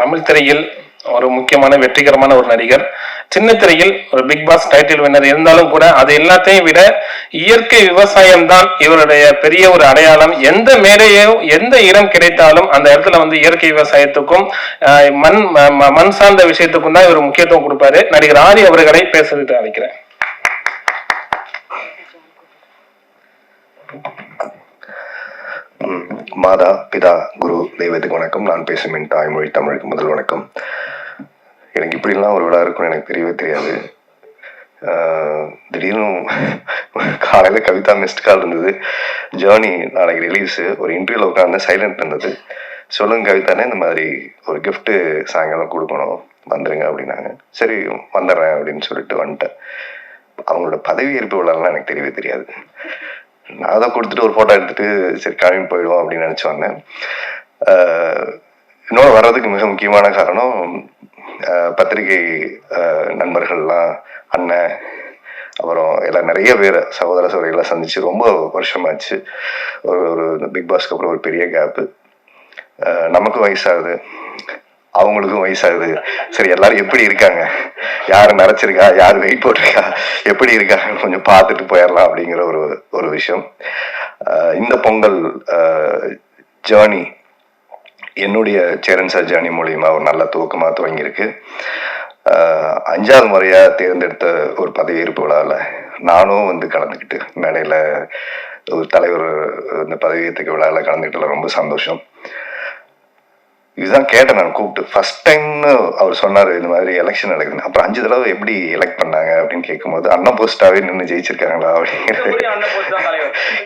தமிழ் திரையில் ஒரு முக்கியமான வெற்றிகரமான ஒரு நடிகர். சின்ன திரையில் ஒரு பிக் பாஸ் டைட்டில் வின்னர் இருந்தாலும் கூட அது எல்லாத்தையும் விட இயற்கை விவசாயம் தான் இவருடைய பெரிய ஒரு அடையாளம். எந்த மேடையோ எந்த இடம் கிடைத்தாலும் அந்த இடத்துல வந்து இயற்கை விவசாயத்துக்கும் ஆஹ், மண் ம- ம- மண் சார்ந்த விஷயத்துக்கும் தான் இவர் முக்கியத்துவம் கொடுப்பாரு. நடிகர் ஆரி அவர்களை பேசுறதுக்கு அழைக்கிறேன். மாதா பிதா குரு தெய்வத்துக்கு வணக்கம். நான் பேசும் என் தாய்மொழி தமிழுக்கு முதல் வணக்கம். எனக்கு இப்படிலாம் ஒரு விழா இருக்கும்னு எனக்கு தெரியவே தெரியாது. திடீர்னு காலையில் கவிதா மிஸ்ட் கால் இருந்தது. ஜேர்னி நாளைக்கு ரிலீஸு ஒரு இன்டர்வியூவில் உட்காந்து சைலண்ட் இருந்தது. சொல்லுங்க கவிதானே இந்த மாதிரி ஒரு கிஃப்ட்டு சாயங்காலம் கொடுக்கணும். வந்துருங்க அப்படின்னாங்க. சரி வந்துடுறேன் அப்படின்னு சொல்லிட்டு வந்துட்டேன். அவங்களோட பதவி ஏற்பு விழாலாம் எனக்கு தெரியவே தெரியாது. நான் அதை கொடுத்துட்டு ஒரு ஃபோட்டோ எடுத்துட்டு சரி கிளம்பி போயிடுவோம் அப்படின்னு நினச்சி வந்தேன் இன்னொரு வர்றதுக்கு மிக முக்கியமான காரணம் பத்திரிகை நண்பர்கள்லாம் அண்ணன் அப்புறம் எல்லாம் நிறைய பேர் சகோதர சகோதரிகளை சந்திச்சு ரொம்ப வருஷமாச்சு. ஒரு ஒரு பிக் பாஸ்க்கு அப்புறம் ஒரு பெரிய கேப்பு நமக்கும் வயசாகுது. அவங்களுக்கும் வயசாகுது. சரி எல்லாரும் எப்படி இருக்காங்க? யார் நினைச்சிருக்கா யார் வெயிட் போட்டிருக்கா? எப்படி இருக்காங்க கொஞ்சம் பார்த்துட்டு போயிடலாம் அப்படிங்கிற ஒரு ஒரு விஷயம். இந்த பொங்கல் ஜேர்னி என்னுடைய சேரன் சார் ஜேர்னி மூலியமா ஒரு நல்ல துவக்கமாக துவங்கியிருக்கு. அஞ்சாவது முறையாக தேர்ந்தெடுத்த ஒரு பதவியேற்பு விழாவில் நானும் வந்து கலந்துக்கிட்டு மேடையில் ஒரு தலைவர் இந்த பதவியேற்றுக்க விழாவில் கலந்துக்கிட்டதில் ரொம்ப சந்தோஷம். இதுதான் கேட்டேன் நான் கூப்பிட்டு. ஃபர்ஸ்ட் டைம்னு அவர் சொன்னார் இந்த மாதிரி எலெக்ஷன் நடக்குது அப்புறம் அஞ்சு தடவை எப்படி எலெக்ட் பண்ணாங்க அப்படின்னு கேட்கும்போது அண்ணா போஸ்டாவே நின்று ஜெயிச்சிருக்காங்களா அப்படிங்கிறது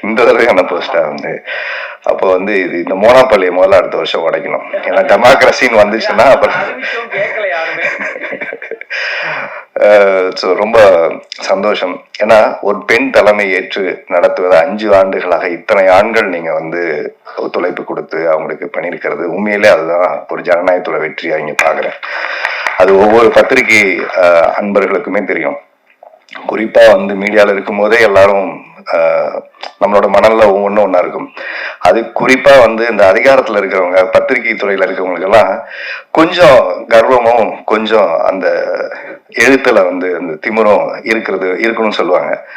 இந்த தடவை அண்ணா போஸ்டா வந்து. அப்போ வந்து இது இந்த மோனாப்பள்ளியை முதல்ல அடுத்த வருஷம் உடைக்கணும். ஏன்னா டெமோக்ரஸின்னு வந்துச்சுன்னா அப்புறம் ஸோ ரொம்ப சந்தோஷம். ஏன்னா ஒரு பெண் தலைமை ஏற்று நடத்துவது அஞ்சு ஆண்டுகளாக இத்தனை ஆண்கள் நீங்கள் வந்து ஒத்துழைப்பு கொடுத்து அவங்களுக்கு பண்ணியிருக்கிறது உண்மையிலே அதுதான் ஒரு ஜனநாயகத்தோட வெற்றியாக இங்கே பார்க்குறேன் அது ஒவ்வொரு பத்திரிகை அன்பர்களுக்குமே தெரியும். குறிப்பாக வந்து மீடியாவில் இருக்கும்போதே எல்லாரும் நம்மளோட மனல்ல ஒவ்வொன்றும் ஒன்றா இருக்கும். அது குறிப்பாக வந்து இந்த அதிகாரத்தில் இருக்கிறவங்க பத்திரிகை துறையில் இருக்கிறவங்களுக்கெல்லாம் கொஞ்சம் கர்வமும் கொஞ்சம் அந்த எழுத்துல வந்து அந்த திமிரும் இருக்கிறது இருக்கணும்னு சொல்லுவாங்க.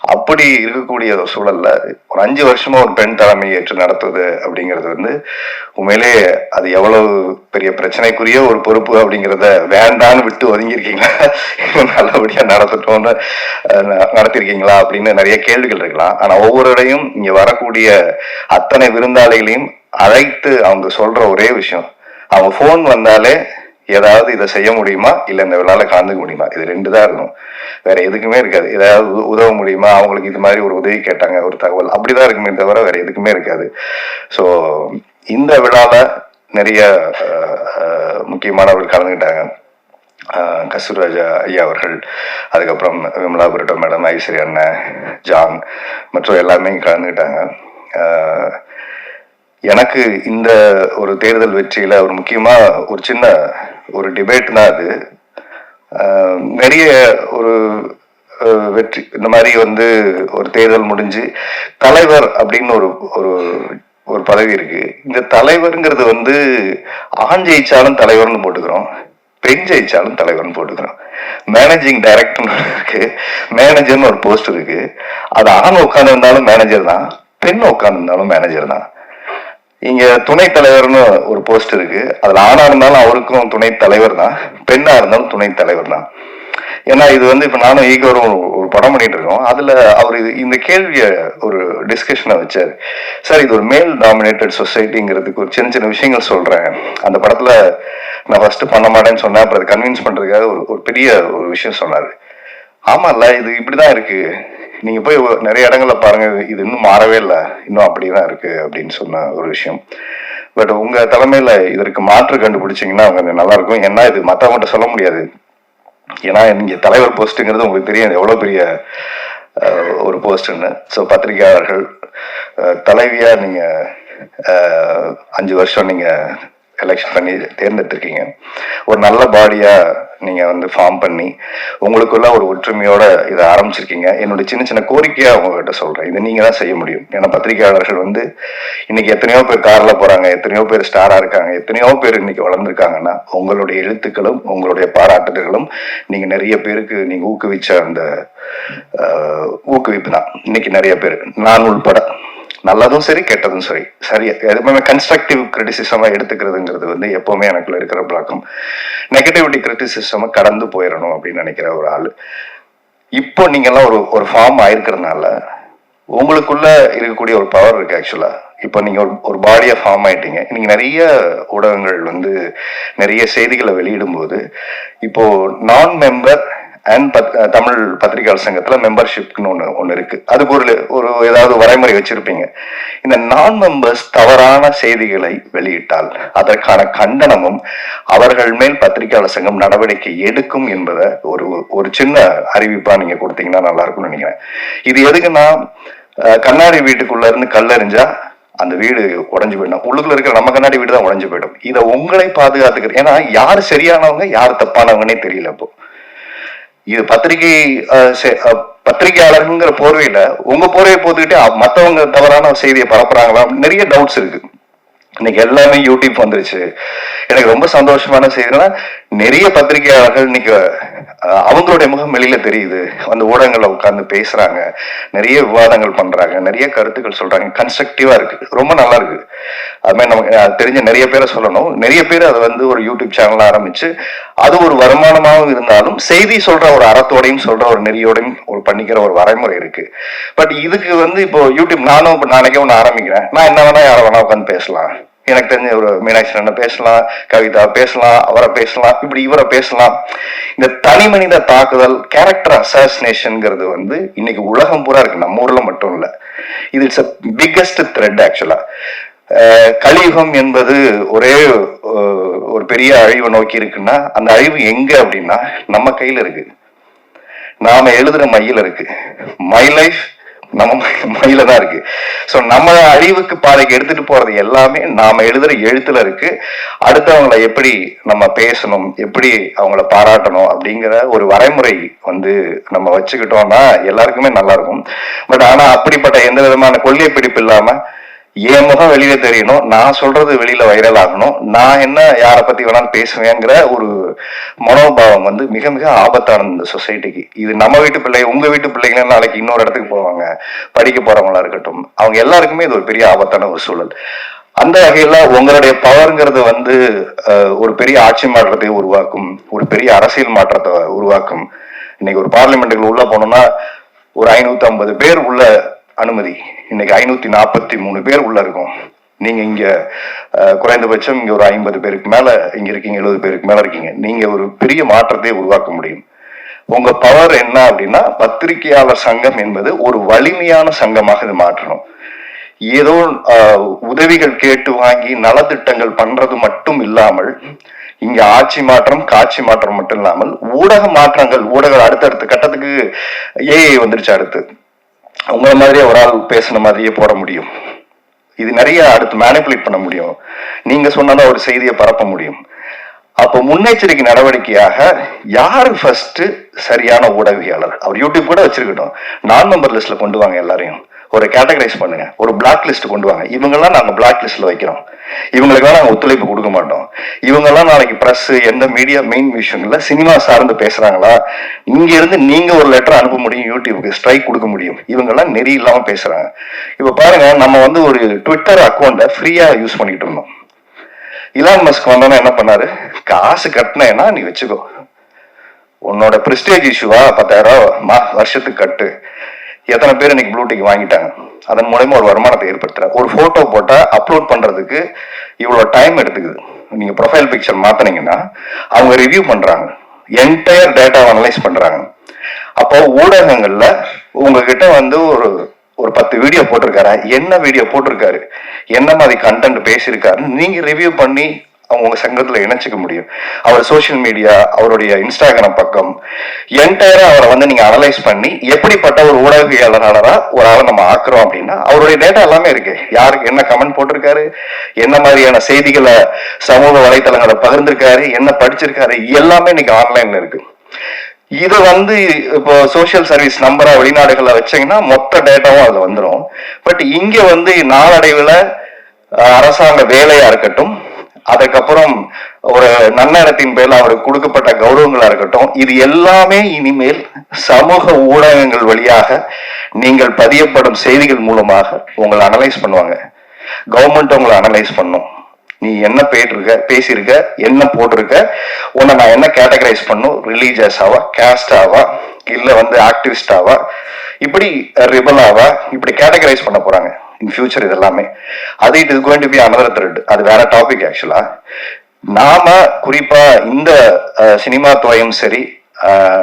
அப்படி இருக்கக்கூடிய ஒரு சூழல்ல ஒரு அஞ்சு வருஷமா ஒரு பெண் தலைமை ஏற்று நடத்துவது அப்படிங்கிறது வந்து உண்மையிலே அது எவ்வளவு பெரிய பிரச்சனைக்குரிய ஒரு பொறுப்பு அப்படிங்கிறத வேண்டான்னு விட்டு ஒதுங்கியிருக்கீங்களா? நல்லபடியா நடத்தட்டும்னு ந- நடத்திருக்கீங்களா அப்படின்னு நிறைய கேள்விகள் இருக்கலாம். ஆனா ஒவ்வொருடையும் இங்க வரக்கூடிய அத்தனை விருந்தாளிகளையும் அழைத்து அவங்க சொல்ற ஒரே விஷயம். அவங்க ஃபோன் வந்தாலே ஏதாவது இதை செய்ய முடியுமா? இல்ல இந்த விழால கலந்துக்க முடியுமா? இது ரெண்டு தான் இருக்கும் வேற எதுக்குமே இருக்காது. ஏதாவது உதவ முடியுமா? அவங்களுக்கு இது மாதிரி ஒரு உதவி கேட்டாங்க ஒரு தகவல். அப்படிதான் இருக்குமே தவிர வேற எதுக்குமே இருக்காது. ஸோ இந்த விழால நிறைய முக்கியமானவர்கள் கலந்துக்கிட்டாங்க. ஆஹ் கஸ்தூராஜா ஐயா அவர்கள் அதுக்கப்புறம் விமலா புரட்டோ மேடம் ஐஸ்வரி அண்ணன் ஜான் மற்றும் எல்லாமே கலந்துக்கிட்டாங்க. ஆஹ் எனக்கு இந்த ஒரு தேர்தல் வெற்றியில ஒரு முக்கியமா ஒரு சின்ன ஒரு டிபேட் தான் அது நிறைய ஒரு வெற்றி. இந்த மாதிரி வந்து ஒரு தேர்தல் முடிஞ்சு தலைவர் அப்படின்னு ஒரு ஒரு ஒரு பதவி இருக்கு. இந்த தலைவருங்கிறது வந்து ஆண் ஜெயிச்சாலும் தலைவர்னு போட்டுக்கிறோம் பெண் ஜெயிச்சாலும் தலைவர்னு போட்டுக்கிறோம். மேனேஜிங் டைரக்டர்னு இருக்கு மேனேஜர்னு ஒரு போஸ்ட் இருக்கு. அது ஆண் உட்காந்துருந்தாலும் மேனேஜர் தான் பெண் உட்காந்துருந்தாலும் மேனேஜர் தான். இங்க துணைத் தலைவர்னு ஒரு போஸ்ட் இருக்கு. அதுல ஆணா இருந்தாலும் அவருக்கும் துணை தலைவர் தான் பெண்ணா இருந்தாலும் துணை தலைவர் தான் ஏன்னா இது வந்து இப்ப நானும் ஈகோரும் ஒரு படம் பண்ணிட்டு இருக்கோம். அதுல அவர் இந்த கேள்விய ஒரு டிஸ்கஷனை வச்சாரு. சார் இது ஒரு மேல் டாமினேட்டட் சொசைட்டிங்கிறதுக்கு ஒரு சின்ன சின்ன விஷயங்கள் சொல்றேன். அந்த படத்துல நான் ஃபர்ஸ்ட் பண்ண மாட்டேன்னு சொன்னேன். அப்புறம் கன்வின்ஸ் பண்றதுக்காக ஒரு ஒரு பெரிய ஒரு விஷயம் சொன்னாரு. ஆமால்ல இது இப்படிதான் இருக்கு. நீங்க போய் நிறைய இடங்கள்ல பாருங்க இது இன்னும் மாறவே இல்லை. இன்னும் அப்படிதான் இருக்கு அப்படின்னு சொன்ன ஒரு விஷயம். பட் உங்க தலைமையில இதற்கு மாற்று கண்டுபிடிச்சிங்கன்னா கொஞ்சம் நல்லா இருக்கும் ஏன்னா இது மற்றவங்கள்ட்ட சொல்ல முடியாது. ஏன்னா நீங்க தலைவர் போஸ்ட்டுங்கிறது உங்களுக்கு தெரியும். எவ்வளோ எவ்வளவு பெரிய ஒரு போஸ்ட்னு ஸோ பத்திரிகையாளர்கள் தலைவியாக தலைவியா நீங்க அஞ்சு வருஷம் நீங்க எலெக்ஷன் பண்ணி தேர்ந்தெடுத்திருக்கீங்க. ஒரு நல்ல பாடியா நீங்க வந்து ஃபார்ம் பண்ணி உங்களுக்குள்ள ஒரு ஒற்றுமையோட இதை ஆரம்பிச்சிருக்கீங்க. என்னுடைய சின்ன சின்ன கோரிக்கையாக உங்ககிட்ட சொல்றேன். இதை நீங்க தான் செய்ய முடியும். ஏன்னா பத்திரிகையாளர்கள் வந்து இன்னைக்கு எத்தனையோ பேர் கார்ல போறாங்க எத்தனையோ பேர் ஸ்டாரா இருக்காங்க எத்தனையோ பேர் இன்னைக்கு வளர்ந்துருக்காங்கன்னா உங்களுடைய எழுத்துக்களும் உங்களுடைய பாராட்டுதல்களும் நீங்க நிறைய பேருக்கு நீங்க ஊக்குவிச்ச அந்த ஆஹ், ஊக்குவிப்பு தான். இன்னைக்கு நிறைய பேர். நான் உள்பட நல்லதும் சரி கெட்டதும் சரி. சரி எதுவுமே கன்ஸ்ட்ரக்டிவ் கிரிட்டிசிசமா எடுத்துக்கிறதுங்கிறது வந்து எப்பவுமே எனக்குள்ள இருக்கிற பழக்கம். நெகட்டிவிட்டி கிரிட்டிசிசமா கடந்து போயிடணும் அப்படின்னு நினைக்கிற ஒரு ஆள். இப்போ நீங்க எல்லாம் ஒரு ஒரு ஃபார்ம் ஆயிருக்கிறதுனால உங்களுக்குள்ள இருக்கக்கூடிய ஒரு பவர் இருக்கு ஆக்சுவலா இப்போ நீங்க ஒரு ஒரு பாடியை ஃபார்ம் ஆயிட்டீங்க. நீங்க நிறைய ஊடகங்கள் வந்து நிறைய செய்திகளை வெளியிடும் போது இப்போ நான் மெம்பர் அண்ட் பத் தமிழ் பத்திரிகையாளர் சங்கத்துல மெம்பர்ஷிப்னு ஒன்று ஒன்று இருக்கு. அதுக்கு ஒரு ஒரு ஏதாவது வரைமுறை வச்சிருப்பீங்க. இந்த நான் மெம்பர்ஸ் தவறான செய்திகளை வெளியிட்டால் அதற்கான கண்டனமும் அவர்கள் மேல் பத்திரிகையாளர் சங்கம் நடவடிக்கை எடுக்கும் என்பதை ஒரு ஒரு சின்ன அறிவிப்பா நீங்க கொடுத்தீங்கன்னா நல்லா இருக்கும்னு நினைக்கிறேன். இது எதுக்குன்னா அஹ், கண்ணாடி வீட்டுக்குள்ள இருந்து கல்லறிஞ்சா அந்த வீடு உடைஞ்சு போயிடும். உள்ளுக்குள்ள இருக்கிற நம்ம கண்ணாடி வீடு தான் உடஞ்சு போயிடும். இதை உங்களை பாதுகாத்துக்கிற ஏன்னா யார் சரியானவங்க யார் தப்பானவங்கன்னே தெரியல இப்போ. இது பத்திரிகை அஹ், பத்திரிகையாளருங்கிற போர்வையில உங்க போர்வையை போத்துக்கிட்டே மற்றவங்க மத்தவங்க தவறான செய்தியை பரப்புறாங்களா? நிறைய டவுட்ஸ் இருக்கு. இன்னைக்கு எல்லாமே யூடியூப் வந்துருச்சு. எனக்கு ரொம்ப சந்தோஷமான செய்தினா நிறைய பத்திரிகையாளர்கள் இன்னைக்கு அவங்களுடைய முகம் வெளியில தெரியுது. அந்த ஊடகங்கள்ல உட்கார்ந்து பேசுறாங்க. நிறைய விவாதங்கள் பண்றாங்க. நிறைய கருத்துக்கள் சொல்றாங்க. கன்ஸ்ட்ரக்டிவா இருக்கு. ரொம்ப நல்லா இருக்கு. அது மாதிரி நமக்கு தெரிஞ்ச நிறைய பேரை சொல்லணும். நிறைய பேர் அதை வந்து ஒரு யூடியூப் சேனல் ஆரம்பிச்சு அது ஒரு வருமானமாகவும் இருந்தாலும் செய்தி சொல்ற ஒரு அறத்தோடையும் சொல்ற ஒரு நெறியோடையும் ஒரு பண்ணிக்கிற ஒரு வரைமுறை இருக்கு. பட் இதுக்கு வந்து இப்போ யூடியூப் நானும் இப்போ நாளைக்கே ஒன்று ஆரம்பிக்கிறேன். நான் என்ன வேணா யாரை வேணா உட்காந்து பேசலாம். எனக்கு தெரிஞ்ச ஒரு மீனாட்சி அண்ணன் பேசலாம் கவிதா பேசலாம் அவரை பேசலாம் இப்படி இவரை பேசலாம். இந்த தனி மனித தாக்குதல் கேரக்டர் அசாசினேஷன்ங்கிறது வந்து இன்னைக்கு உலகம் பூரா இருக்கு. நம்ம ஊர்ல மட்டும் இல்லை. இது இட்ஸ் அ பிக்கஸ்ட் த்ரெட் ஆக்சுவலா கலியுகம் என்பது ஒரே ஒரு பெரிய அழிவை நோக்கி இருக்குன்னா அந்த அழிவு எங்க அப்படின்னா நம்ம கையில இருக்கு. நாம எழுதுற மையில இருக்கு. மை லைஃப் நம்ம மையில தான் இருக்கு. சோ நம்ம அறிவுக்கு பாதைக்கு எடுத்துட்டு போறது எல்லாமே நாம எழுதுற எழுத்துல இருக்கு. அடுத்தவங்களை எப்படி நம்ம பேசணும் எப்படி அவங்கள பாராட்டணும் அப்படிங்கிற ஒரு வரைமுறை வந்து நம்ம வச்சுக்கிட்டோம்னா எல்லாருக்குமே நல்லா இருக்கும். பட் ஆனா அப்படிப்பட்ட எந்த விதமான கொள்கை பிடிப்பு இல்லாம என் முகம் வெளியில தெரியணும் நான் சொல்றது வெளியில வைரல் ஆகணும் நான் என்ன யாரை பத்தி வேணாலும் பேசுவேங்கிற ஒரு மனோபாவம் வந்து மிக மிக ஆபத்தான இந்த சொசைட்டிக்கு இது நம்ம வீட்டு பிள்ளை உங்க வீட்டு பிள்ளைங்க நாளைக்கு இன்னொரு இடத்துக்கு போவாங்க படிக்க போறவங்களா இருக்கட்டும் அவங்க எல்லாருக்குமே இது ஒரு பெரிய ஆபத்தான ஒரு சூழல். அந்த வகையில உங்களுடைய பவர்ங்கிறது வந்து ஒரு பெரிய ஆட்சி மாற்றத்தை உருவாக்கும் ஒரு பெரிய அரசியல் மாற்றத்தை உருவாக்கும். இன்னைக்கு ஒரு பார்லிமெண்ட்டுக்குள்ள உள்ள போனோம்னா ஒரு ஐநூத்தி ஐம்பது பேர் உள்ள அனுமதி. இன்னைக்கு ஐநூத்தி நாற்பத்தி மூணு பேர் உள்ள இருக்கும். நீங்க இங்க குறைந்தபட்சம் இங்க ஒரு ஐம்பது பேருக்கு மேல இங்க இருக்கீங்க எழுபது பேருக்கு மேல இருக்கீங்க. நீங்க ஒரு பெரிய மாற்றத்தை உருவாக்க முடியும். உங்க பவர் என்ன அப்படின்னா பத்திரிகையாளர் சங்கம் என்பது ஒரு வலிமையான சங்கமாக இது மாற்றணும். ஏதோ உதவிகள் கேட்டு வாங்கி நலத்திட்டங்கள் பண்றது மட்டும் இல்லாமல் இங்க ஆட்சி மாற்றம் காட்சி மாற்றம் மட்டும் இல்லாமல் ஊடக மாற்றங்கள் ஊடக அடுத்தடுத்த கட்டத்துக்கு ஏஐ வந்துருச்சு அடுத்து. உங்களை மாதிரியே ஒரு ஆள் பேசுன மாதிரியே போட முடியும். இது நிறைய அடுத்து மேனிப்புலேட் பண்ண முடியும். நீங்க சொன்னாதான் ஒரு செய்தியை பரப்ப முடியும். அப்போ முன்னெச்சரிக்கை நடவடிக்கையாக யாரு ஃபர்ஸ்ட் சரியான ஊடகவியாளர் அவர் யூடியூப் கூட வச்சிருக்கட்டும். நான் நம்பர் லிஸ்ட்ல கொண்டு வாங்க எல்லாரையும். ஒரு கேட்டகரைஸ் பண்ணுங்க. ஒரு பிளாக் லிஸ்ட் கொண்டு வாங்க. இவங்கெல்லாம் நாங்கள் பிளாக் லிஸ்ட்ல வைக்கிறோம். இவங்களுக்கெல்லாம் நாங்கள் ஒத்துழைப்பு கொடுக்க மாட்டோம். இவங்கெல்லாம் நாளைக்கு பிரஸ் எந்த மீடியா மெயின் விஷயங்கள்ல சினிமா சார்ந்து பேசுறாங்களா? இங்க இருந்து நீங்க ஒரு லெட்டர் அனுப்ப முடியும் யூடியூப்க்கு ஸ்ட்ரைக் கொடுக்க முடியும். இவங்கெல்லாம் நெறி இல்லாம பேசுறாங்க. இப்ப பாருங்க நம்ம வந்து ஒரு ட்விட்டர் அக்கௌண்ட்டை ஃப்ரீயா யூஸ் பண்ணிட்டு இருந்தோம். இலான் மஸ்க் வந்தோன்னா என்ன பண்ணாரு? காசு கட்டினேன்னா நீ வச்சுக்கோ. உன்னோட பிரஸ்டேஜ் இஷ்யூவா பத்தாயிரம் ரூபா மா வருஷத்துக்கு கட்டு. எத்தனை பேர் இன்னைக்கு ப்ளூடிக் வாங்கிட்டாங்க? அதன் மூலயமா ஒரு வருமானத்தை ஏற்படுத்துற ஒரு போட்டோ போட்டா அப்லோட் பண்றதுக்கு இவ்வளவு டைம் எடுத்துக்குது. நீங்க ப்ரொஃபைல் பிக்சர் மாத்தினீங்கன்னா அவங்க ரிவ்யூ பண்றாங்க. என்டையர் டேட்டா அனலைஸ் பண்றாங்க. அப்போ ஊடகங்கள்ல உங்ககிட்ட வந்து ஒரு ஒரு பத்து வீடியோ போட்டிருக்காரு? என்ன வீடியோ போட்டிருக்காரு? என்ன மாதிரி கண்டென்ட் பேசியிருக்காருன்னு நீங்க ரிவ்யூ பண்ணி அவங்க உங்க சங்கத்துல இணைச்சிக்க முடியும். அவர் சோஷியல் மீடியா அவருடைய இன்ஸ்டாகிராம் பக்கம் என்டையரா அவரை வந்து நீங்க அனலைஸ் பண்ணி எப்படிப்பட்ட ஒரு ஊடகவியலாளரா ஒரு ஆளை நம்ம ஆக்குறோம் அப்படின்னா அவருடைய டேட்டா எல்லாமே இருக்கு. யாருக்கு என்ன கமெண்ட் போட்டிருக்காரு என்ன மாதிரியான செய்திகளை சமூக வலைத்தளங்களை பகிர்ந்திருக்காரு என்ன படிச்சிருக்காரு எல்லாமே இன்னைக்கு ஆன்லைன்ல இருக்கு. இது வந்து இப்போ சோஷியல் சர்வீஸ் நம்பரா வெளிநாடுகள்ல வச்சீங்கன்னா மொத்த டேட்டாவும் அதுல வந்துடும் பட் இங்க வந்து நாளடைவுல அரசாங்க வேலையா இருக்கட்டும் அதுக்கப்புறம் ஒரு நன்னடத்தின் பேர்ல அவருக்கு கொடுக்கப்பட்ட கௌரவங்களா இருக்கட்டும் இது எல்லாமே இனிமேல் சமூக ஊடகங்கள் வழியாக நீங்கள் பதியப்படும் செய்திகள் மூலமாக உங்களை அனலைஸ் பண்ணுவாங்க. கவர்மெண்ட் உங்களை அனலைஸ் பண்ணும். நீ என்ன போயிட்டு பேசியிருக்க என்ன போட்டிருக்க உன்னை நான் என்ன கேட்டகரைஸ் பண்ணும்? ரிலீஜியஸ் ஆவா கேஸ்ட் ஆவா இல்ல வந்து ஆக்டிவிஸ்ட் ஆவா இப்படி ரிபல் ஆவா இப்படி கேட்டகரைஸ் பண்ண போறாங்க. இன் ஃபியூச்சர் இது எல்லாமே அது it is going to be another thread அது வேற டாபிக் ஆக்சுவலா நாம குறிப்பா இந்த சினிமா துறையும் சரி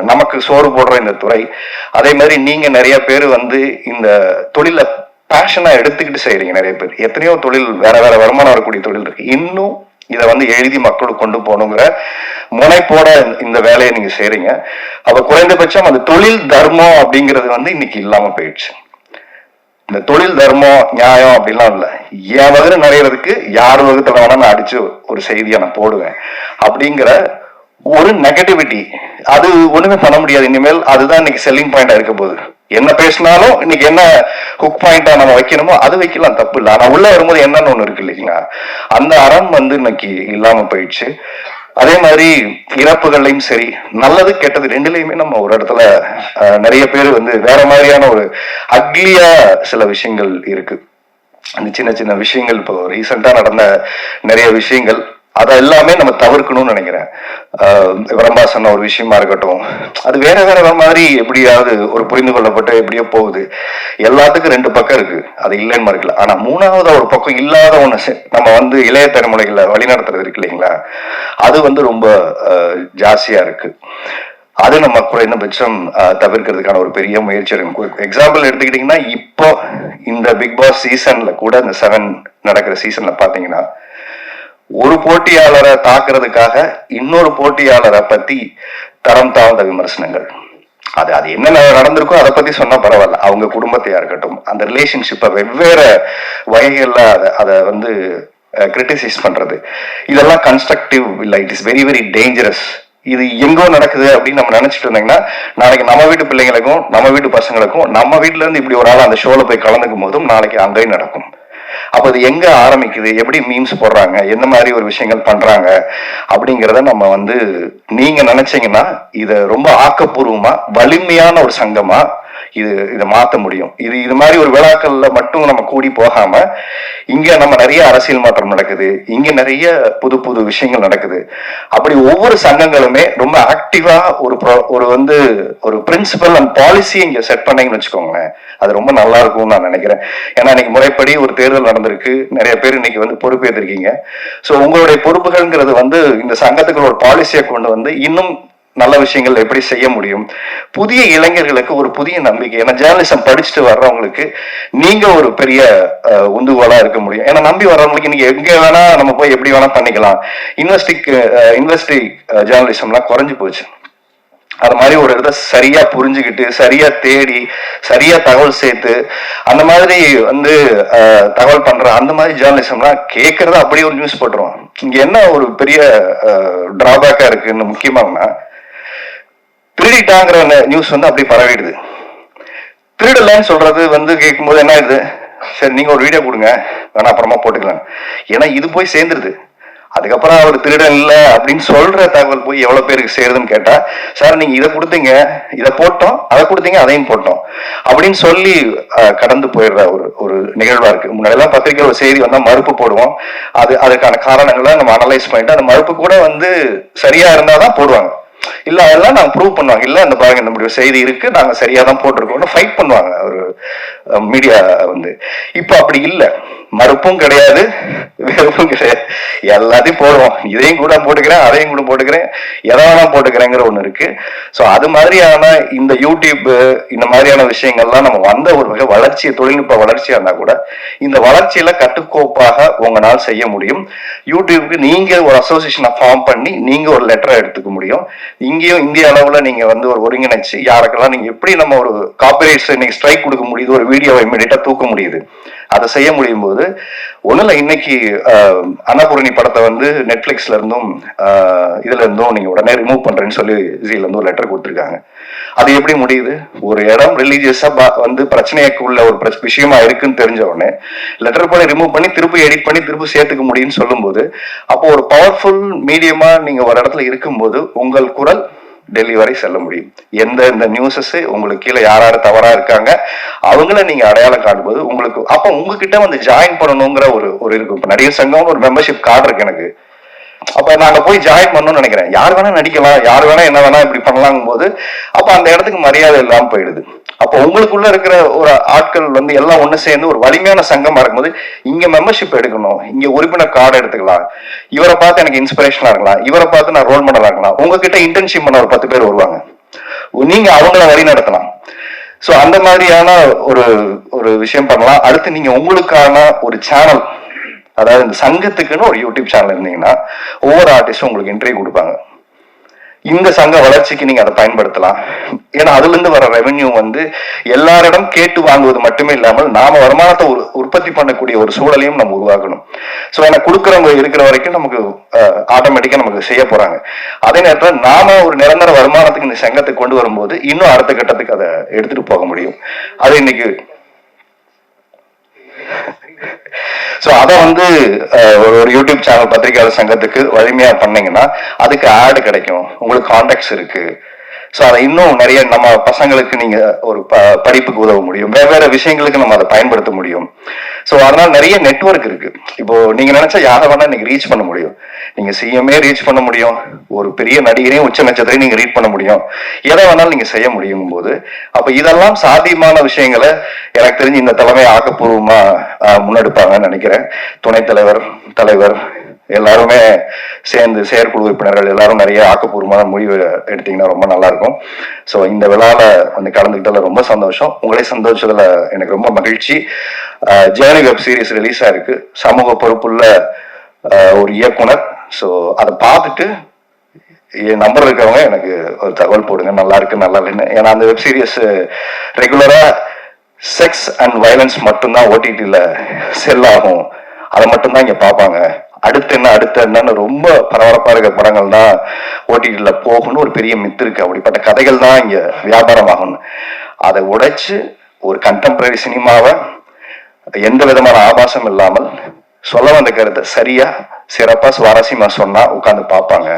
நமக்கு சோறு போடுற இந்த துறை அதே மாதிரி நீங்க நிறைய பேர் வந்து இந்த தொழிலை பேஷனா எடுத்துக்கிட்டு செய்யறீங்க நிறைய பேர். எத்தனையோ தொழில் வேற வேற வருமானம் வரக்கூடிய தொழில் இருக்கு. இன்னும் இதை வந்து எழுதி மக்களுக்கு கொண்டு போகணுங்கிற முனைப்போட இந்த வேலையை நீங்க செய்றீங்க. அப்ப குறைந்தபட்சம் அந்த தொழில் தர்மம் அப்படிங்கிறது வந்து இன்னைக்கு இல்லாம போயிடுச்சு. இந்த தொழில் தர்மம் நியாயம் அப்படிலாம் இல்லை. என் வகுறு நிறையறதுக்கு யார் வகுத்துல வேணா நான் அடிச்சு ஒரு செய்தியை நான் போடுவேன். அப்படிங்கிற ஒரு நெகட்டிவிட்டி அது ஒண்ணுமே பண்ண முடியாது. இனிமேல் அதுதான் இன்னைக்கு செல்லிங் பாயிண்டா இருக்க போகுது. என்ன பேசினாலும் இன்னைக்கு என்ன ஹுக் பாயிண்டா நம்ம வைக்கணுமோ அது வைக்கலாம். தப்பு இல்லை. ஆனா உள்ள வரும்போது என்னன்னு ஒண்ணு இருக்கு இல்லைங்களா? அந்த அறம் வந்து இன்னைக்கு இல்லாம போயிடுச்சு. அதே மாதிரி இறப்புகள்லையும் சரி நல்லது கெட்டது ரெண்டுலயுமே நம்ம ஒரு இடத்துல நிறைய பேர் வந்து வேற மாதிரியான ஒரு அக்லியா சில விஷயங்கள் இருக்கு. அந்த சின்ன சின்ன விஷயங்கள் இப்போ ரீசெண்டாக நடந்த நிறைய விஷயங்கள் அதை எல்லாமே நம்ம தவிர்க்கணும்னு நினைக்கிறேன். ஆஹ் விளம்பா சொன்ன ஒரு விஷயமா இருக்கட்டும். அது வேற வேற மாதிரி எப்படியாவது ஒரு புரிந்து கொள்ளப்பட்டு எப்படியோ போகுது. எல்லாத்துக்கும் ரெண்டு பக்கம் இருக்கு. அது இல்லைன்னு மறுக்கல. ஆனா மூணாவது ஒரு பக்கம் இல்லாத ஒண்ணு நம்ம வந்து இளைய தலைமுறைகளை வழிநடத்துறது இருக்கு இல்லைங்களா? அது வந்து ரொம்ப ஜாஸ்தியா இருக்கு. அது நம்ம குறைந்தபட்சம் தவிர்க்கிறதுக்கான ஒரு பெரிய முயற்சி இருக்கும் எக்ஸாம்பிள் எடுத்துக்கிட்டீங்கன்னா இப்போ இந்த பிக் பாஸ் சீசன்ல கூட இந்த செவன் நடக்கிற சீசன்ல பாத்தீங்கன்னா ஒரு போட்டியாளரை தாக்குறதுக்காக இன்னொரு போட்டியாளரை பத்தி தரம் தாழ்ந்த விமர்சனங்கள். அது அது என்ன நடந்திருக்கோ அதை பத்தி சொன்னா பரவாயில்ல. அவங்க குடும்பத்தையா இருக்கட்டும் அந்த ரிலேஷன்ஷிப்பை வெவ்வேறு வகைகள்ல அதை அதை வந்து கிரிட்டிசைஸ் பண்றது. இதெல்லாம் கன்ஸ்ட்ரக்டிவ் இல்லை. It is very very dangerous இது எங்கோ நடக்குது அப்படின்னு நம்ம நினைச்சிட்டு இருந்தீங்கன்னா நாளைக்கு நம்ம வீட்டு பிள்ளைங்களுக்கும் நம்ம வீட்டு பசங்களுக்கும் நம்ம வீட்டுல இருந்து இப்படி ஒரு ஆள் அந்த ஷோல போய் கலந்துக்கும் போதும் நாளைக்கு அங்கேயும் நடக்கும். அப்ப அது எங்க ஆரம்பிக்குது? எப்படி மீம்ஸ் போடுறாங்க? என்ன மாதிரி ஒரு விஷயங்கள் பண்றாங்க? அப்படிங்கறத நம்ம வந்து நீங்க நினைச்சீங்கன்னா இத ரொம்ப ஆக்கப்பூர்வமா வலிமையான ஒரு சங்கமா இது இதை மாற்ற முடியும். இது இது மாதிரி ஒரு விழாக்கள்ல மட்டும் நம்ம கூடி போகாம இங்க நம்ம நிறைய அரசியல் மாற்றம் நடக்குது. இங்க நிறைய புது புது விஷயங்கள் நடக்குது. அப்படி ஒவ்வொரு சங்கங்களுமே ரொம்ப ஆக்டிவா ஒரு ஒரு வந்து ஒரு பிரின்சிபல் அண்ட் பாலிசி இங்க செட் பண்ணீங்கன்னு வச்சுக்கோங்களேன். அது ரொம்ப நல்லா இருக்கும்னு நான் நினைக்கிறேன். ஏன்னா இன்னைக்கு முறைப்படி ஒரு தேர்தல் நடந்திருக்கு. நிறைய பேர் இன்னைக்கு வந்து பொறுப்பேற்றிருக்கீங்க ஸோ உங்களுடைய பொறுப்புகள்ங்கிறது வந்து இந்த சங்கத்துக்கு ஒரு பாலிசியை கொண்டு வந்து இன்னும் நல்ல விஷயங்கள் எப்படி செய்ய முடியும்? புதிய இளைஞர்களுக்கு ஒரு புதிய நம்பிக்கை. ஏன்னா ஜேர்னலிசம் படிச்சுட்டு வர்றவங்களுக்கு நீங்க ஒரு பெரிய உந்துகோலா இருக்க முடியும். ஏன்னா நம்பி வர்றவங்களுக்கு இன்னைக்கு எங்க வேணா நம்ம போய் எப்படி வேணா பண்ணிக்கலாம். இன்வெஸ்டிக் இன்வெஸ்டிக் ஜேர்னலிசம்லாம் குறைஞ்சு போச்சு. அது மாதிரி ஒரு இடத்த சரியா புரிஞ்சுக்கிட்டு சரியா தேடி சரியா தகவல் சேர்த்து அந்த மாதிரி வந்து தகவல் பண்ற அந்த மாதிரி ஜேர்னலிசம்லாம் கேட்கறத அப்படியே ஒரு நியூஸ் போட்டுருவோம் இங்க என்ன ஒரு பெரிய டிராபேக்கா இருக்குன்னு முக்கியமானா திருடிட்டாங்கிற நியூஸ் வந்து அப்படி பரவிடுது. திருடலன்னு சொல்றது வந்து கேட்கும்போது என்ன ஆயிடுது? சரி நீங்க ஒரு வீடியோ கொடுங்க. வேணா அப்புறமா போட்டுக்கலாம். ஏன்னா இது போய் சேர்ந்துருது. அதுக்கப்புறம் அவர் திருடன் இல்லை அப்படின்னு சொல்ற தகவல் போய் எவ்வளவு பேருக்கு சேருதுன்னு கேட்டா சார் நீங்க இதை கொடுத்தீங்க. இதை போட்டோம். அதை கொடுத்தீங்க அதையும் போட்டோம். அப்படின்னு சொல்லி கடந்து போயிடுற ஒரு ஒரு நிகழ்வா இருக்கு. முன்னாடி எல்லாம் பத்திரிகை ஒரு செய்தி வந்தா மறுப்பு போடுவோம். அது அதுக்கான காரணங்களை நம்ம அனலைஸ் பண்ணிட்டு அந்த மறுப்பு கூட வந்து சரியா இருந்தாதான் போடுவாங்க. இல்ல அதெல்லாம் நாங்க ப்ரூவ் பண்ணுவாங்க. இல்ல அந்த பாருங்க நம்முடைய செய்தி இருக்கு நாங்க சரியா தான் போட்டிருக்கோம்னு ஃபைட் பண்ணுவாங்க. ஒரு மீடியா வந்து. இப்போ அப்படி இல்ல. மறுப்பும் கிடையாது வெறுப்பும் கிடையாது. எல்லாத்தையும் போடுவோம். இதையும் கூட போட்டுக்கிறேன் அதையும் கூட போட்டுக்கிறேன். எதை வேணா போட்டுக்கிறேங்கிற ஒண்ணு இருக்கு. ஸோ அது மாதிரியான இந்த யூடியூப் இந்த மாதிரியான விஷயங்கள்லாம் நம்ம வந்த ஒரு மிக வளர்ச்சி தொழில்நுட்ப வளர்ச்சியா இருந்தா கூட இந்த வளர்ச்சியில கட்டுக்கோப்பாக உங்களால் செய்ய முடியும். யூடியூப்க்கு நீங்க ஒரு அசோசியேஷனை ஃபார்ம் பண்ணி நீங்க ஒரு லெட்டரை எடுத்துக்க முடியும். இங்கேயும் இந்திய அளவுல நீங்க வந்து ஒரு ஒருங்கிணைச்சு யாருக்கெல்லாம் நீங்க எப்படி நம்ம ஒரு காப்பிரைட்ஸ் இன்னைக்கு ஸ்ட்ரைக் கொடுக்க முடியுது ஒரு வீடியோவை இமீடியட்டா தூக்க முடியுது அதை செய்ய முடியும் போது ஒண்ணுல இன்னைக்கு அன்னபூரணி படத்தை வந்து நெட்ஃபிளிக்ஸ்ல இருந்தும் இதுல இருந்தும் நீங்க உடனே ரிமூவ் பண்றேன்னு சொல்லி ஜீல இருந்து ஒரு லெட்டர் கொடுத்துருக்காங்க. அது எப்படி முடியுது? ஒரு இடம் ரிலீஜியஸா வந்து பிரச்சனைக்கு உள்ள ஒரு விஷயமா இருக்குன்னு தெரிஞ்ச உடனே லெட்டர் பண்ணி ரிமூவ் பண்ணி திருப்பி எடிட் பண்ணி திருப்பி சேர்த்துக்க முடியும்னு சொல்லும்போது அப்போ ஒரு பவர்ஃபுல் மீடியமா நீங்க ஒரு இடத்துல இருக்கும்போது உங்கள் குரல் டெல்லி வரை செல்ல முடியும். எந்த இந்த நியூஸஸ் உங்களுக்கு கீழே யார் யார் தவறா இருக்காங்க அவங்கள நீங்க அடையாளம் காட்டும்போது உங்களுக்கு அப்போ உங்ககிட்ட வந்து ஜாயின் பண்ணணுங்கிற ஒரு ஒரு இருக்கும். இப்போ நடிகர் சங்கம்னு ஒரு மெம்பர்ஷிப் கார்டு இருக்கு எனக்கு. அப்ப நாங்க போய் ஜாயின் பண்ணணும்னு நினைக்கிறேன். யார் வேணா நடிக்கலாம் யார் வேணா என்ன வேணா இப்படி பண்ணலாங்கும் போது அப்ப அந்த இடத்துக்கு மரியாதை இல்லாம போயிடுது. அப்போ உங்களுக்குள்ள இருக்கிற ஒரு ஆட்கள் வந்து எல்லாம் ஒண்ணு சேர்ந்து ஒரு வலிமையான சங்கமா இருக்கும்போது இங்க மெம்பர்ஷிப் எடுக்கணும் இங்க உறுப்பினர் கார்டு எடுத்துக்கலாம். இவரை பார்த்து எனக்கு இன்ஸ்பிரேஷனா இருக்கலாம். இவரை பார்த்து நான் ரோல் மாடலா இருக்கலாம். உங்ககிட்ட இன்டர்ன்ஷிப் பண்ண ஒரு பத்து பேர் வருவாங்க. நீங்க அவங்கள வழி நடத்தலாம். சோ அந்த மாதிரியான ஒரு ஒரு விஷயம் பண்ணலாம். அடுத்து நீங்க உங்களுக்கான ஒரு சேனல் அதாவது இந்த சங்கத்துக்குன்னு ஒரு யூடியூப் சேனல் இருந்தீங்கன்னா ஒவ்வொரு ஆர்டிஸ்டும் உங்களுக்கு இன்டர்வியூ கொடுப்பாங்க. இந்த சங்க வளர்ச்சிக்கு நீங்க அதை பயன்படுத்தலாம். ஏன்னா அதுல இருந்து வர ரெவென்யூ வந்து எல்லாரிடம் கேட்டு வாங்குவது மட்டுமே இல்லாமல் நாம வருமானத்தை உற்பத்தி பண்ணக்கூடிய ஒரு சூழலையும் நம்ம உருவாக்கணும். ஸோ எனக்கு கொடுக்குறவங்க இருக்கிற வரைக்கும் நமக்கு ஆட்டோமேட்டிக்கா நமக்கு செய்ய போறாங்க. அதே நேரத்தில் நாம ஒரு நிரந்தர வருமானத்துக்கு இந்த சங்கத்துக்கு கொண்டு வரும்போது இன்னும் அடுத்த கட்டத்துக்கு அதை எடுத்துட்டு போக முடியும். அது இன்னைக்கு ஸோ அதை வந்து ஒரு ஒரு யூடியூப் சேனல் பத்திரிகையாளர் சங்கத்துக்கு வலிமையாக பண்ணீங்கன்னா அதுக்கு ஆடு கிடைக்கும். உங்களுக்கு கான்டாக்ட்ஸ் இருக்கு. ஸோ அதை இன்னும் நிறைய நம்ம பசங்களுக்கு நீங்க ஒரு ப- படிப்புக்கு உதவ முடியும். வெவ்வேறு விஷயங்களுக்கு நம்ம அதை பயன்படுத்த முடியும். ஸோ அதனால நிறைய நெட்வொர்க் இருக்கு. இப்போ நீங்க நினைச்சா யாரை வேணா நீங்க ரீச் பண்ண முடியும். நீங்க சிஎம்ஏ ரீச் பண்ண முடியும். ஒரு பெரிய நடிகரையும் உச்ச நட்சத்திரையும் நீங்க ரீட் பண்ண முடியும். எதை வேணாலும் நீங்க செய்ய முடியும் போது அப்ப இதெல்லாம் சாத்தியமான விஷயங்களை எனக்கு தெரிஞ்சு இந்த தலைமை ஆக்கப்பூர்வமா முன்னெடுப்பாங்கன்னு நினைக்கிறேன். துணைத் தலைவர் தலைவர் எல்லாருமே சேர்ந்து செயற்குழு உறுப்பினர்கள் எல்லாரும் நிறைய ஆக்கப்பூர்வமான முடிவு எடுத்தீங்கன்னா ரொம்ப நல்லா இருக்கும் ஸோ இந்த விழாவில் வந்து கலந்துக்கிட்டதுல ரொம்ப சந்தோஷம். உங்களே சந்தோஷத்துல எனக்கு ரொம்ப மகிழ்ச்சி. ஜேர்னி வெப் சீரிஸ் ரிலீஸ் ஆயிருக்கு. சமூக பொறுப்புள்ள ஒரு இயக்குனர். ஸோ அதை பார்த்துட்டு என் நம்பர் இருக்கிறவங்க எனக்கு ஒரு தகவல் போடுங்க. நல்லா இருக்கு நல்லா இல்லைன்னு. ஏன்னா அந்த வெப் சீரியஸ் ரெகுலரா செக்ஸ் அண்ட் வயலன்ஸ் மட்டும்தான் ஓடிடியில் செல் ஆகும். அதை மட்டும்தான் இங்கே பார்ப்பாங்க. அடுத்து என்ன அடுத்து என்னன்னு ரொம்ப பரபரப்பா இருக்க படங்கள் தான் ஓடிடியில் போகணும்னு ஒரு பெரிய மித்து இருக்கு. அப்படிப்பட்ட கதைகள் தான் இங்க வியாபாரம் ஆகணும் அதை உடைச்சு ஒரு கண்டெம்பரரி சினிமாவை எந்த விதமான ஆபாசம் இல்லாமல் சொல்ல வந்த கருத்தை சரியா சிறப்பா சுவாரஸ்யமா சொன்னா உட்காந்து பார்ப்பாங்க.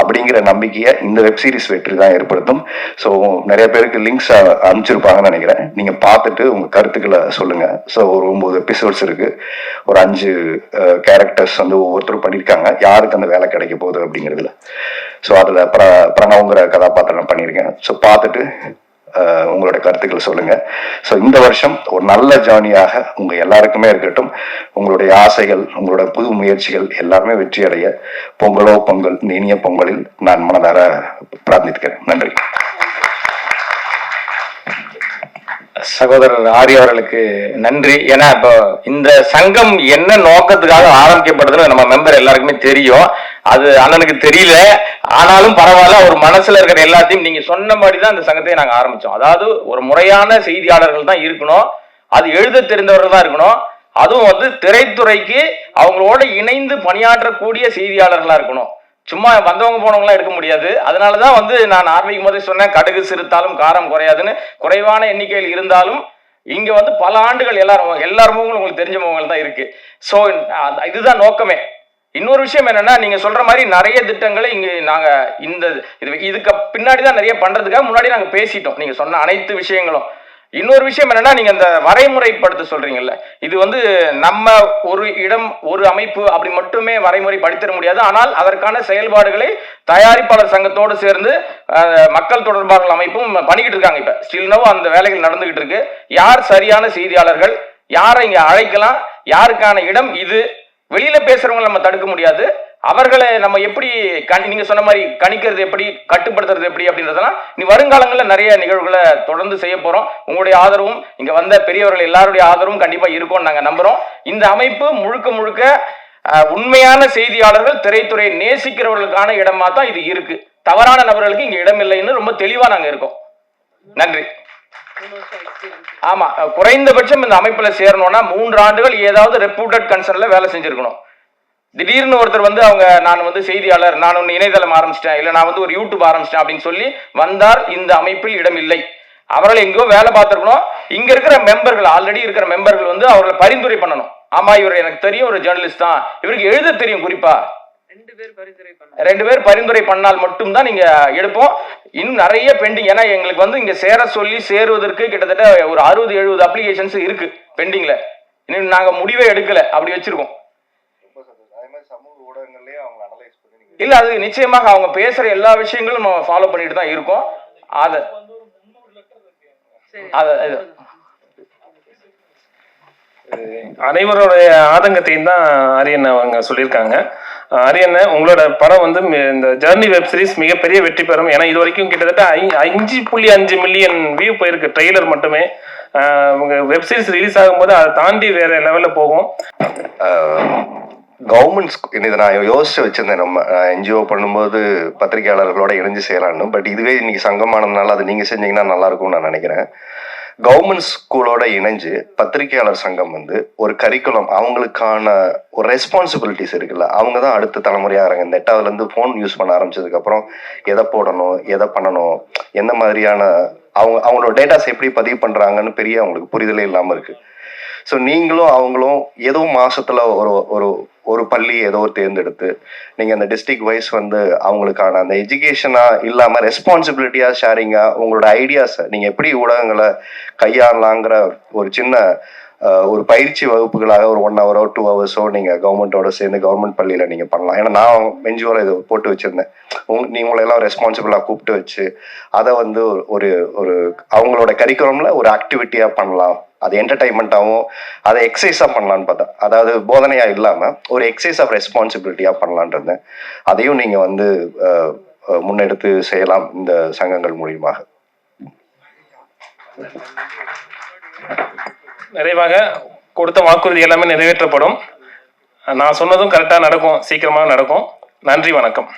அப்படிங்கிற நம்பிக்கையை இந்த வெப் சீரிஸ் வெற்றி தான் ஏற்படுத்தும். ஸோ நிறைய பேருக்கு லிங்க்ஸ் அனுப்பிச்சிருப்பாங்கன்னு நினைக்கிறேன். நீங்க பார்த்துட்டு உங்க கருத்துக்களை சொல்லுங்க. ஸோ ஒரு ஒன்பது எபிசோட்ஸ் இருக்கு. ஒரு அஞ்சு கேரக்டர்ஸ் வந்து ஒவ்வொருத்தரும் பண்ணியிருக்காங்க. யாருக்கு அந்த வேலை கிடைக்க போகுது அப்படிங்கிறதுல. ஸோ அதுல பிர பிரணவங்கிற கதாபாத்திரம் பண்ணியிருக்கேன். ஸோ பார்த்துட்டு உங்களோட கருத்துக்கள் சொல்லுங்க. ஸோ இந்த வருஷம் ஒரு நல்ல ஜேர்னியாக உங்க எல்லாருக்குமே இருக்கட்டும் உங்களுடைய ஆசைகள் உங்களோட புது முயற்சிகள் எல்லாருமே வெற்றி அடைய பொங்கலோ பொங்கல் இனிய பொங்கலில் நான் மனதார பிரார்த்திக்கிறேன். நன்றி. சகோதரர் ஆரிய அவர்களுக்கு நன்றி. ஏன்னா இப்போ இந்த சங்கம் என்ன நோக்கத்துக்காக ஆரம்பிக்கப்படுதுன்னு நம்ம மெம்பர் எல்லாருக்குமே தெரியும். அது அண்ணனுக்கு தெரியல. ஆனாலும் பரவாயில்ல அவர் மனசுல இருக்கிற எல்லாத்தையும் நீங்க சொன்ன மாதிரி தான் இந்த சங்கத்தை நாங்கள் ஆரம்பிச்சோம். அதாவது ஒரு முறையான செய்தியாளர்கள் தான் இருக்கணும். அது எழுத தெரிந்தவர்கள் தான் இருக்கணும். அதுவும் வந்து திரைத்துறைக்கு அவங்களோட இணைந்து பணியாற்றக்கூடிய செய்தியாளர்களா இருக்கணும். சும்மா வந்தவங்க போனவங்களாம் எடுக்க முடியாது. அதனாலதான் வந்து நான் ஆரம்பிக்கும் போதே சொன்னேன் கடுகு சிறுத்தாலும் காரம் குறையாதுன்னு. குறைவான எண்ணிக்கையில் இருந்தாலும் இங்க வந்து பல ஆண்டுகள் எல்லாரும் எல்லார் உங்களுக்கு தெரிஞ்ச முகங்கள் தான் இருக்கு. ஸோ இதுதான் நோக்கமே. இன்னொரு விஷயம் என்னன்னா நீங்க சொல்ற மாதிரி நிறைய திட்டங்களை இங்க நாங்க இந்த இது இதுக்கு பின்னாடி தான் நிறைய பண்றதுக்காக முன்னாடி நாங்க பேசிட்டோம். நீங்க சொன்ன அனைத்து விஷயங்களும். இன்னொரு விஷயம் என்னன்னா நீங்க அந்த வரைமுறைப்படுத்த சொல்றீங்கல்ல இது வந்து நம்ம ஒரு இடம் ஒரு அமைப்பு அப்படி மட்டுமே வரைமுறைப்படுத்திட முடியாது. ஆனால் அதற்கான செயல்பாடுகளை தயாரிப்பாளர் சங்கத்தோடு சேர்ந்து மக்கள் தொடர்பாளர் அமைப்பும் பண்ணிக்கிட்டு இருக்காங்க இப்ப. ஸ்டில் அந்த வேலைகள் நடந்துகிட்டு இருக்கு. யார் சரியான செய்தியாளர்கள் யாரை இங்க அழைக்கலாம் யாருக்கான இடம் இது வெளியில பேசுறவங்களை நம்ம தடுக்க முடியாது. அவர்களை நம்ம எப்படி கணி நீங்க சொன்ன மாதிரி கணிக்கிறது எப்படி கட்டுப்படுத்துறது எப்படி அப்படின்றதெல்லாம் நீ வருங்காலங்களில் நிறைய நிகழ்வுகளை தொடர்ந்து செய்ய போறோம். உங்களுடைய ஆதரவும் இங்க வந்த பெரியவர்கள் எல்லாருடைய ஆதரவும் கண்டிப்பா இருக்கும்னு நாங்க நம்புறோம். இந்த அமைப்பு முழுக்க முழுக்க உண்மையான செய்தியாளர்கள் திரைத்துறை நேசிக்கிறவர்களுக்கான இடமா தான் இது இருக்கு. தவறான நபர்களுக்கு இங்க இடம் இல்லைன்னு ரொம்ப தெளிவா நாங்க இருக்கோம். நன்றி. ஆமா குறைந்தபட்சம் இந்த அமைப்புல சேரணும்னா மூன்று ஆண்டுகள் ஏதாவது ரெப்யூட்டட் கன்சர்ன்ல வேலை செஞ்சிருக்கணும். திடீர்னு ஒருத்தர் வந்து அவங்க நான் வந்து செய்தியாளர் நான் ஒன்று இணையதளம் ஆரம்பிச்சிட்டேன் இல்லை நான் வந்து ஒரு யூடியூப் ஆரம்பிச்சிட்டேன் அப்படின்னு சொல்லி வந்தார். இந்த அமைப்பில் இடம் இல்லை. அவர்கள் எங்கேயோ வேலை பார்த்துருக்கணும். இங்க இருக்கிற மெம்பர்கள் ஆல்ரெடி இருக்கிற மெம்பர்கள் வந்து அவர்களை பரிந்துரை பண்ணணும். ஆமா இவர் எனக்கு தெரியும் ஒரு ஜேர்னலிஸ்ட் தான். இவருக்கு எழுத தெரியும் குறிப்பா. ரெண்டு பேர் பரிந்துரை பண்ண ரெண்டு பேர் பரிந்துரை பண்ணால் மட்டும்தான் நீங்க எடுப்போம். இன்னும் நிறைய பெண்டிங் ஏன்னா எங்களுக்கு வந்து இங்க சேர சொல்லி சேருவதற்கு கிட்டத்தட்ட ஒரு அறுபது எழுபது அப்ளிகேஷன்ஸ் இருக்கு பெண்டிங்ல இன்னும் நாங்க முடிவே எடுக்கல. அப்படி வச்சிருக்கோம் சமூக ஊடகங்கள்லயே அவங்க அனலைஸ் பண்ணி இல்ல அது நிச்சயமாக அவங்க பேசுற எல்லா விஷயங்களும் நம்ம ஃபாலோ பண்ணிட்டு தான் இருக்கோம். அத சரி. அத. அனைவருடைய ஆதங்கத்தையும் தான் அரியன் அவங்க சொல்லியிருக்காங்க. அரியன் உங்களோட படம் வந்து இந்த ஜெர்னி வெப் சீரிஸ் மிகப்பெரிய வெற்றி பெறும். ஏன்னா இது வரைக்கும் கிட்டத்தட்ட ஐ- அஞ்சு புள்ளி அஞ்சு மில்லியன் வியூ போயிருக்கு. ட்ரெய்லர் மட்டுமே. வெப் சீரிஸ் ரிலீஸ் ஆகும்போது அதை தாண்டி வேற லெவல்ல போகும். கவர்மெண்ட்ஸ் இதை நான் யோசிச்சு வச்சிருந்தேன். நம்ம என்ஜிஓ பண்ணும்போது பத்திரிகையாளர்களோட இணைஞ்சு செய்யலாம்னு. பட் இதுவே இன்னைக்கு சங்கமானதுனால அது நீங்க செஞ்சீங்கன்னா நல்லா இருக்கும்னு நான் நினைக்கிறேன். கவர்மெண்ட் ஸ்கூலோட இணைஞ்சு பத்திரிகையாளர் சங்கம் வந்து ஒரு கரிக்குலம் அவங்களுக்கான ஒரு ரெஸ்பான்சிபிலிட்டிஸ் இருக்குல்ல அவங்க தான் அடுத்த தலைமுறையாகிறாங்க இந்த எட்டாவதுல ஃபோன் யூஸ் பண்ண ஆரம்பிச்சதுக்கு அப்புறம் எதை போடணும் எதை பண்ணணும் எந்த மாதிரியான அவங்க அவங்களோட டேட்டாஸ் எப்படி பதிவு பண்ணுறாங்கன்னு பெரிய அவங்களுக்கு புரிதலே இல்லாமல் இருக்குது ஸோ நீங்களும் அவங்களும் ஏதோ மாசத்துல ஒரு ஒரு ஒரு பள்ளி ஏதோ தேர்ந்தெடுத்து நீங்க அந்த டிஸ்ட்ரிக்ட் வைஸ் வந்து அவங்களுக்கான அந்த எஜுகேஷனா இல்லாம ரெஸ்பான்சிபிலிட்டியா ஷேரிங்காக உங்களோட ஐடியாஸை நீங்க எப்படி ஊடகங்களை கையாளலாங்கிற ஒரு சின்ன ஒரு பயிற்சி வகுப்புகளாக ஒரு ஒன் ஹவரோ டூ ஹவர்ஸோ நீங்கள் கவர்மெண்ட்டோட சேர்ந்து கவர்மெண்ட் பள்ளியில் நீங்கள் பண்ணலாம். ஏன்னா நான் மெஞ்சுவர இது போட்டு வச்சுருந்தேன். உங்க நீங்களை எல்லாம் கூப்பிட்டு வச்சு அதை வந்து ஒரு- ஒரு அவங்களோட கரிக்குலமில் ஒரு ஆக்டிவிட்டியாக பண்ணலாம். அது என்டர்டைன்மெண்ட்டாகவும் அதை எக்ஸசைஸாக பண்ணலான்னு பார்த்தேன் அதாவது போதனையா இல்லாம ஒரு எக்ஸசைஸ் ஆஃப் ரெஸ்பான்சிபிலிட்டியாக பண்ணலான் இருந்தேன் அதையும் நீங்க வந்து முன்னெடுத்து செய்யலாம் இந்த சங்கங்கள் மூலியமாக. நிறைவாக கொடுத்த வாக்குறுதி எல்லாமே நிறைவேற்றப்படும். நான் சொன்னதும் கரெக்டா நடக்கும் சீக்கிரமாக நடக்கும். நன்றி வணக்கம்.